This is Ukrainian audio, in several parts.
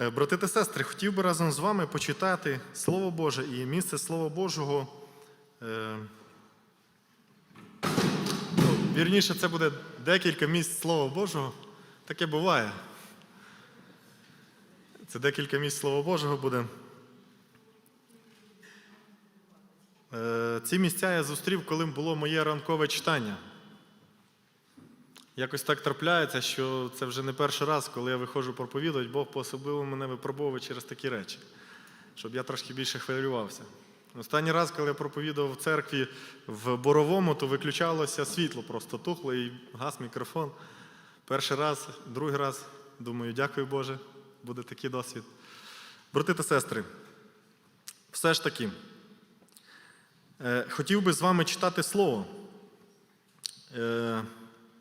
Е, Брати та сестри, хотів би разом з вами почитати Слово Боже і місце Слова Божого. е, Ну, вірніше, це буде декілька місць Слова Божого. Таке буває. Це декілька місць Слова Божого буде. Е, Ці місця я зустрів, коли було моє ранкове читання. Якось так трапляється, що це вже не перший раз, коли я виходжу проповідувати, Бог по-особливо мене випробовує через такі речі, щоб я трошки більше хвилювався. Останній раз, коли я проповідував в церкві в Боровому, то виключалося світло, просто тухло і гас мікрофон. Перший раз, другий раз, думаю, дякую Боже, буде такий досвід. Брати та сестри, все ж таки, е, хотів би з вами читати слово.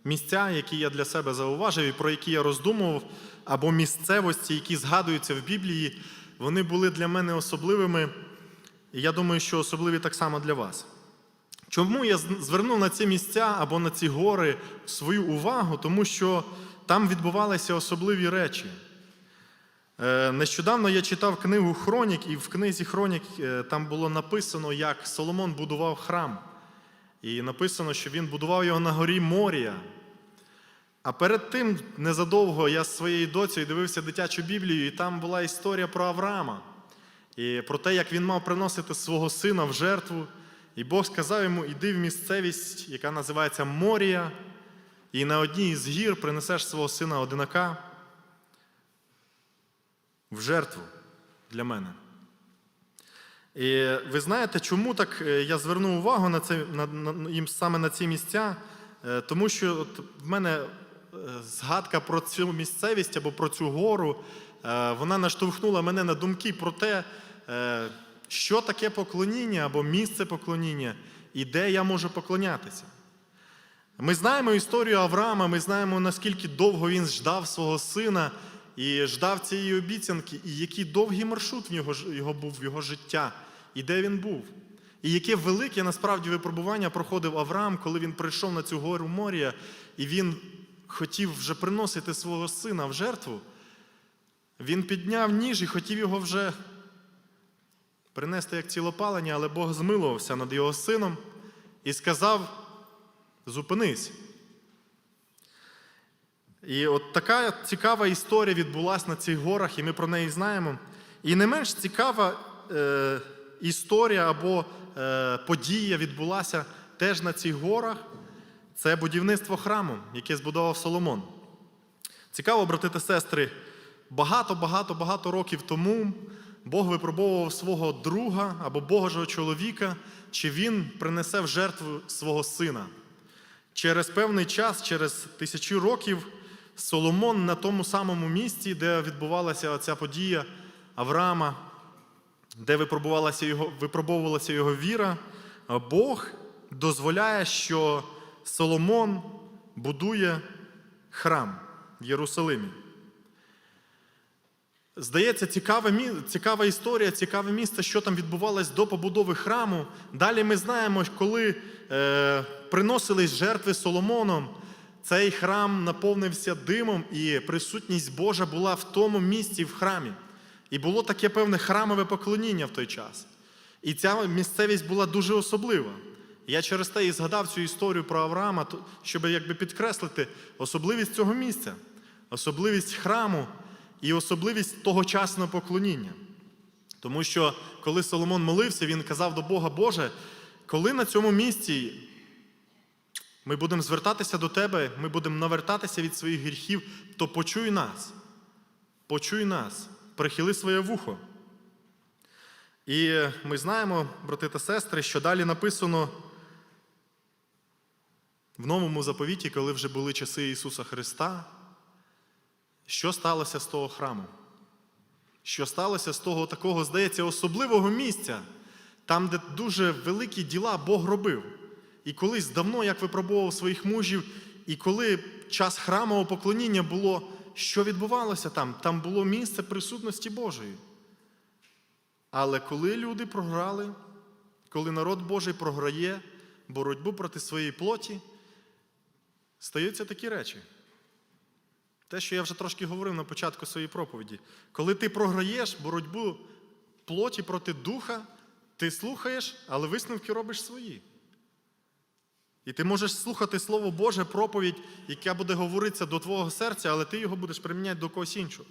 Місця, які я для себе зауважив і про які я роздумував, або місцевості, які згадуються в Біблії, вони були для мене особливими, і я думаю, що особливі так само для вас. Чому я звернув на ці місця або на ці гори свою увагу? Тому що там відбувалися особливі речі. Е, Нещодавно я читав книгу Хронік, і в книзі Хронік е, там було написано, як Соломон будував храм. І написано, що він будував його на горі Морія. А перед тим, незадовго, я з своєю доцею дивився дитячу Біблію, і там була історія про Авраама. І про те, як він мав приносити свого сина в жертву. І Бог сказав йому: іди в місцевість, яка називається Морія, і на одній із гір принесеш свого сина одинака в жертву для мене. І ви знаєте, чому так е, я звернув увагу на це, на, на, їм саме на ці місця? Е, Тому що от в мене е, згадка про цю місцевість або про цю гору, вона наштовхнула мене на думки про те, що таке поклоніння або місце поклоніння, і де я можу поклонятися. Ми знаємо історію Авраама, ми знаємо, наскільки довго він ждав свого сина і ждав цієї обіцянки, і який довгий маршрут в нього, його був в його життя, і де він був. І яке велике насправді випробування проходив Авраам, коли він прийшов на цю гору Морія, і він хотів вже приносити свого сина в жертву. Він підняв ніж і хотів його вже принести як цілопалення, але Бог змилувався над його сином і сказав: зупинись. І от така цікава історія відбулася на цих горах, і ми про неї знаємо. І не менш цікава е, історія або е, подія відбулася теж на цих горах. Це будівництво храму, яке збудував Соломон. Цікаво, брати та сестри, багато-багато-багато років тому Бог випробовував свого друга або Божого чоловіка, чи він принесе в жертву свого сина. Через певний час, через тисячі років, Соломон на тому самому місці, де відбувалася ця подія Авраама, де випробувалася його, випробовувалася його віра, Бог дозволяє, що Соломон будує храм в Єрусалимі. Здається, цікава, цікава історія, цікаве місце, що там відбувалось до побудови храму. Далі ми знаємо, коли е, приносились жертви Соломоном, цей храм наповнився димом, і присутність Божа була в тому місці в храмі. І було таке певне храмове поклоніння в той час. І ця місцевість була дуже особлива. Я через те і згадав цю історію про Авраама, щоб якби підкреслити особливість цього місця, особливість храму і особливість тогочасного поклоніння. Тому що коли Соломон молився, він казав до Бога, Боже, коли на цьому місці ми будемо звертатися до Тебе, ми будемо навертатися від своїх гріхів, то почуй нас, почуй нас, прихили своє вухо. І ми знаємо, брати та сестри, що далі написано в новому заповіті, коли вже були часи Ісуса Христа, що сталося з того храму? Що сталося з того такого, здається, особливого місця, там, де дуже великі діла Бог робив. І колись давно, як випробував своїх мужів, і коли час храмового поклоніння було, що відбувалося там? Там було місце присутності Божої. Але коли люди програли, коли народ Божий програє боротьбу проти своєї плоті, стаються такі речі. Те, що я вже трошки говорив на початку своєї проповіді. Коли ти програєш боротьбу плоті проти духа, ти слухаєш, але висновки робиш свої. І ти можеш слухати Слово Боже, проповідь, яка буде говоритися до твого серця, але ти його будеш приміняти до когось іншого.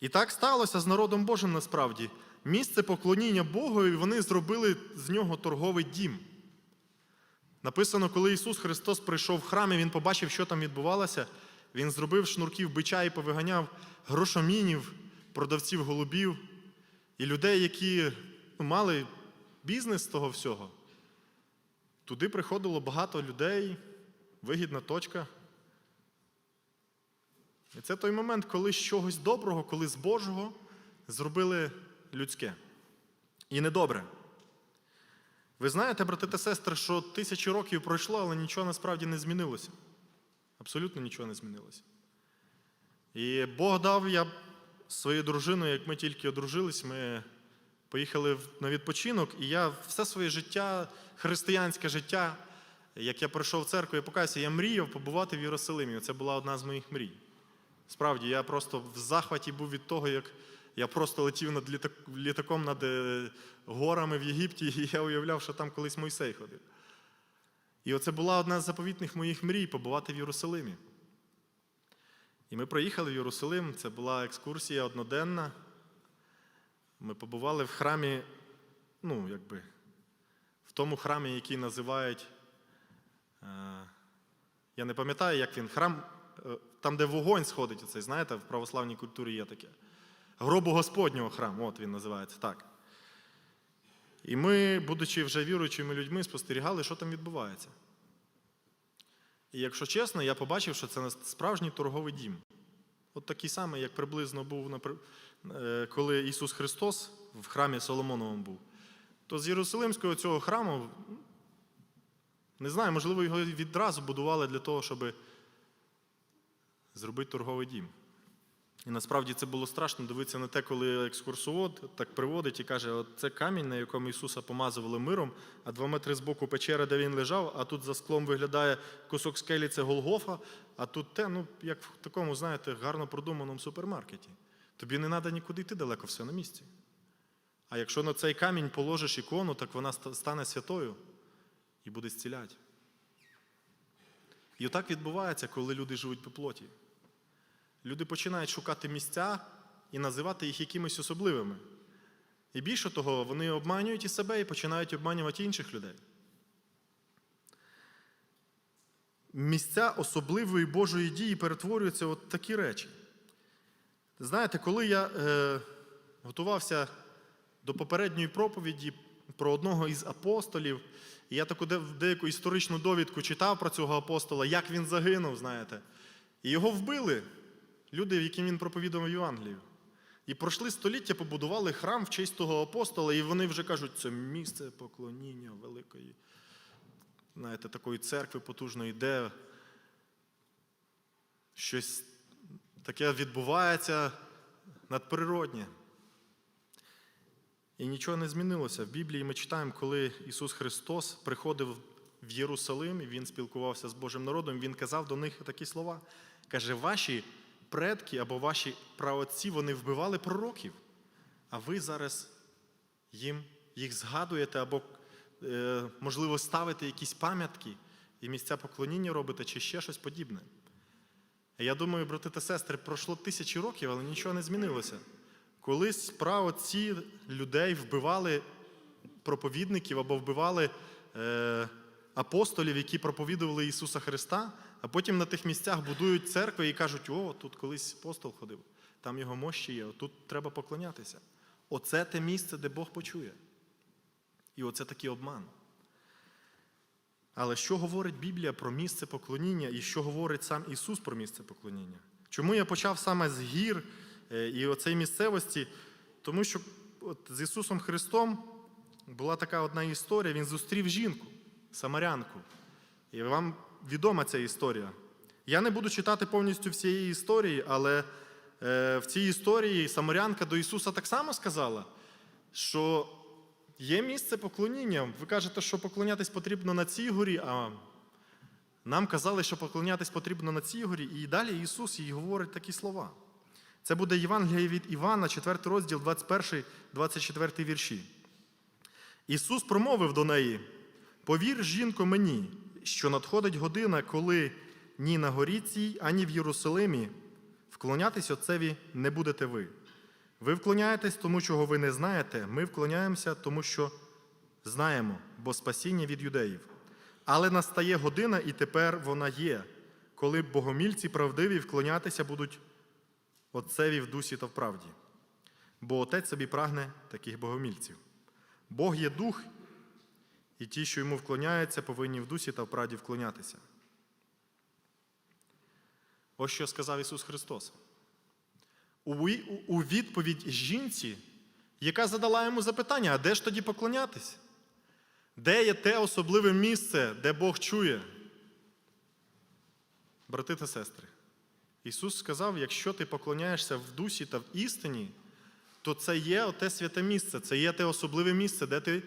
І так сталося з народом Божим насправді. Місце поклоніння Богу, і вони зробили з нього торговий дім. Написано, коли Ісус Христос прийшов в храм і Він побачив, що там відбувалося, Він зробив шнурків бича і повиганяв грошомінів, продавців голубів і людей, які ну, мали бізнес з того всього. Туди приходило багато людей, вигідна точка. І це той момент, коли з чогось доброго, коли з Божого зробили людське. І недобре. Ви знаєте, брати та сестри, що тисячі років пройшло, але нічого насправді не змінилося. Абсолютно нічого не змінилося. І Бог дав я з своєю дружиною, як ми тільки одружились, ми поїхали на відпочинок, і я все своє життя, християнське життя, як я прийшов в церкву, я покаюся, я мріяв побувати в Єрусалимі. Це була одна з моїх мрій. Справді, я просто в захваті був від того, як я просто летів над літак, літаком над е, горами в Єгипті, і я уявляв, що там колись Мойсей ходив. І оце була одна з заповітних моїх мрій побувати в Єрусалимі. І ми приїхали в Єрусалим, це була екскурсія одноденна. Ми побували в храмі, ну, якби, в тому храмі, який називають. Е, я не пам'ятаю, як він. Храм, е, там, де вогонь сходить, оцей, знаєте, в православній культурі є таке. Гробу Господнього храм, от він називається так. І ми, будучи вже віруючими людьми, спостерігали, що там відбувається. І якщо чесно, я побачив, що це справжній торговий дім. От такий самий, як приблизно був, коли Ісус Христос в храмі Соломоновому був. То з Єрусалимського цього храму, не знаю, можливо, його відразу будували для того, щоб зробити торговий дім. І насправді це було страшно дивитися на те, коли екскурсовод так приводить і каже: от це камінь, на якому Ісуса помазували миром, а два метри з боку печера, де він лежав, а тут за склом виглядає кусок скелі, це Голгофа, а тут те, ну, як в такому, знаєте, гарно продуманому супермаркеті. Тобі не треба нікуди йти далеко, все на місці. А якщо на цей камінь положиш ікону, так вона стане святою і буде зціляти. І отак відбувається, коли люди живуть по плоті. Люди починають шукати місця і називати їх якимись особливими. І більше того, вони обманюють і себе і починають обманювати інших людей. Місця особливої Божої дії перетворюються от такі речі. Знаєте, коли я е, готувався до попередньої проповіді про одного із апостолів, і я таку деяку історичну довідку читав про цього апостола, як він загинув, знаєте. І його вбили люди, яким він проповідував Євангелію. І пройшли століття, побудували храм в честь того апостола, і вони вже кажуть, це місце поклоніння великої, знаєте, такої церкви потужної, де щось таке відбувається надприроднє. І нічого не змінилося. В Біблії ми читаємо, коли Ісус Христос приходив в Єрусалим і Він спілкувався з Божим народом, Він казав до них такі слова. Каже, ваші предки або ваші праотці вони вбивали пророків, а ви зараз їм їх згадуєте або, е, можливо, ставите якісь пам'ятки і місця поклоніння робите, чи ще щось подібне. Я думаю, брати та сестри, пройшло тисячі років, але нічого не змінилося. Колись праотці людей вбивали проповідників або вбивали е, апостолів, які проповідували Ісуса Христа, а потім на тих місцях будують церкви і кажуть, о, тут колись апостол ходив, там його мощі є, тут треба поклонятися. Оце те місце, де Бог почує. І оце такий обман. Але що говорить Біблія про місце поклоніння і що говорить сам Ісус про місце поклоніння? Чому я почав саме з гір е, і оцей місцевості? Тому що от з Ісусом Христом була така одна історія. Він зустрів жінку, самарянку. І вам відома ця історія. Я не буду читати повністю всієї історії, але е, в цій історії самарянка до Ісуса так само сказала, що є місце поклоніння. Ви кажете, що поклонятись потрібно на цій горі, а Нам казали, що поклонятись потрібно на цій горі, і далі Ісус їй говорить такі слова. Це буде Євангеліє від Івана, 4 розділ, 21, 24 вірші. Ісус промовив до неї: Повір, жінко, мені, що надходить година, коли ні на горі цій, ані в Єрусалимі вклонятись Отцеві не будете ви. Ви вклоняєтесь тому, чого ви не знаєте. Ми вклоняємося, тому що знаємо, бо спасіння від юдеїв. Але настає година, і тепер вона є, коли богомільці правдиві вклонятися будуть Отцеві в дусі та в правді. Бо Отець собі прагне таких богомільців. Бог є дух, і ті, що йому вклоняються, повинні в дусі та в правді вклонятися. Ось що сказав Ісус Христос. У відповідь жінці, яка задала йому запитання, а де ж тоді поклонятись? Де є те особливе місце, де Бог чує? Брати та сестри, Ісус сказав: якщо ти поклоняєшся в дусі та в істині, то це є те святе місце, це є те особливе місце, де ти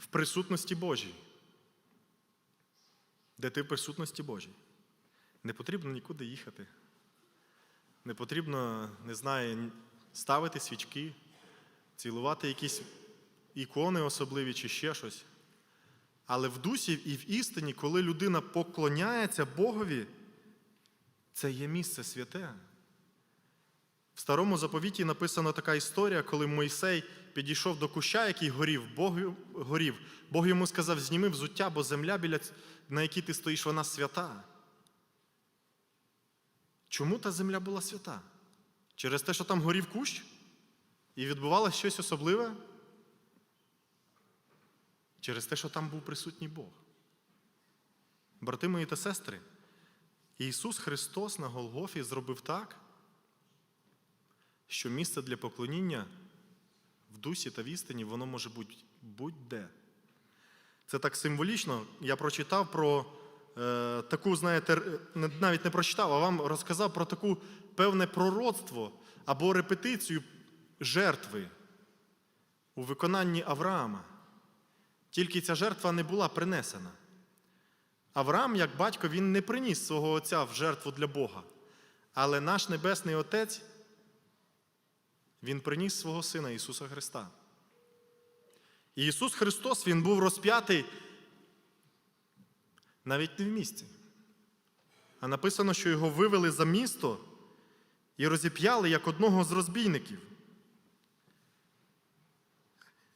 в присутності Божій. Де ти в присутності Божій. Не потрібно нікуди їхати. Не потрібно, не знаю, ставити свічки, цілувати якісь ікони особливі чи ще щось. Але в дусі і в істині, коли людина поклоняється Богові, це є місце святе. В старому заповіті написана така історія, коли Мойсей підійшов до куща, який горів, Бог горів. Бог йому сказав: зніми взуття, бо земля, біля, на якій ти стоїш, вона свята. Чому та земля була свята? Через те, що там горів кущ і відбувалося щось особливе? Через те, що там був присутній Бог. Брати мої та сестри, Ісус Христос на Голгофі зробив так, що місце для поклоніння в дусі та в істині воно може бути будь-де. Це так символічно. Я прочитав про таку, знаєте, навіть не прочитав, а вам розказав про таку певне пророцтво або репетицію жертви у виконанні Авраама. Тільки ця жертва не була принесена. Авраам, як батько, він не приніс свого отця в жертву для Бога. Але наш Небесний Отець, Він приніс свого Сина Ісуса Христа. І Ісус Христос, Він був розп'ятий навіть не в місті. А написано, що його вивели за місто і розіп'яли як одного з розбійників.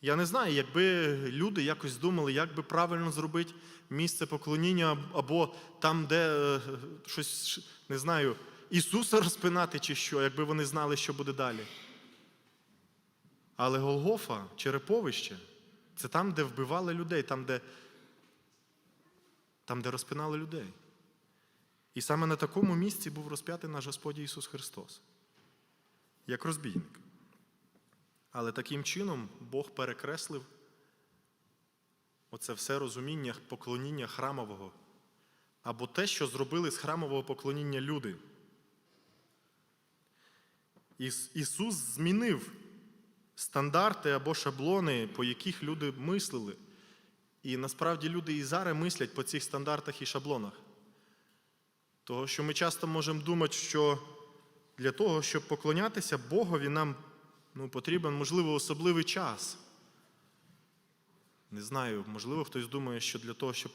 Я не знаю, якби люди якось думали, як би правильно зробити місце поклоніння, або там, де е, щось, не знаю, Ісуса розпинати чи що, якби вони знали, що буде далі. Але Голгофа, череповище, це там, де вбивали людей, там, де, там, де розпинали людей. І саме на такому місці був розп'ятий наш Господь Ісус Христос, як розбійник. Але таким чином Бог перекреслив оце все розуміння поклоніння храмового, або те, що зробили з храмового поклоніння люди. Іс- Ісус змінив стандарти або шаблони, по яких люди мислили. І насправді люди і зараз мислять по цих стандартах і шаблонах. Того, що ми часто можемо думати, що для того, щоб поклонятися Богові, нам ну, потрібен, можливо, особливий час. Не знаю, можливо, хтось думає, що для того, щоб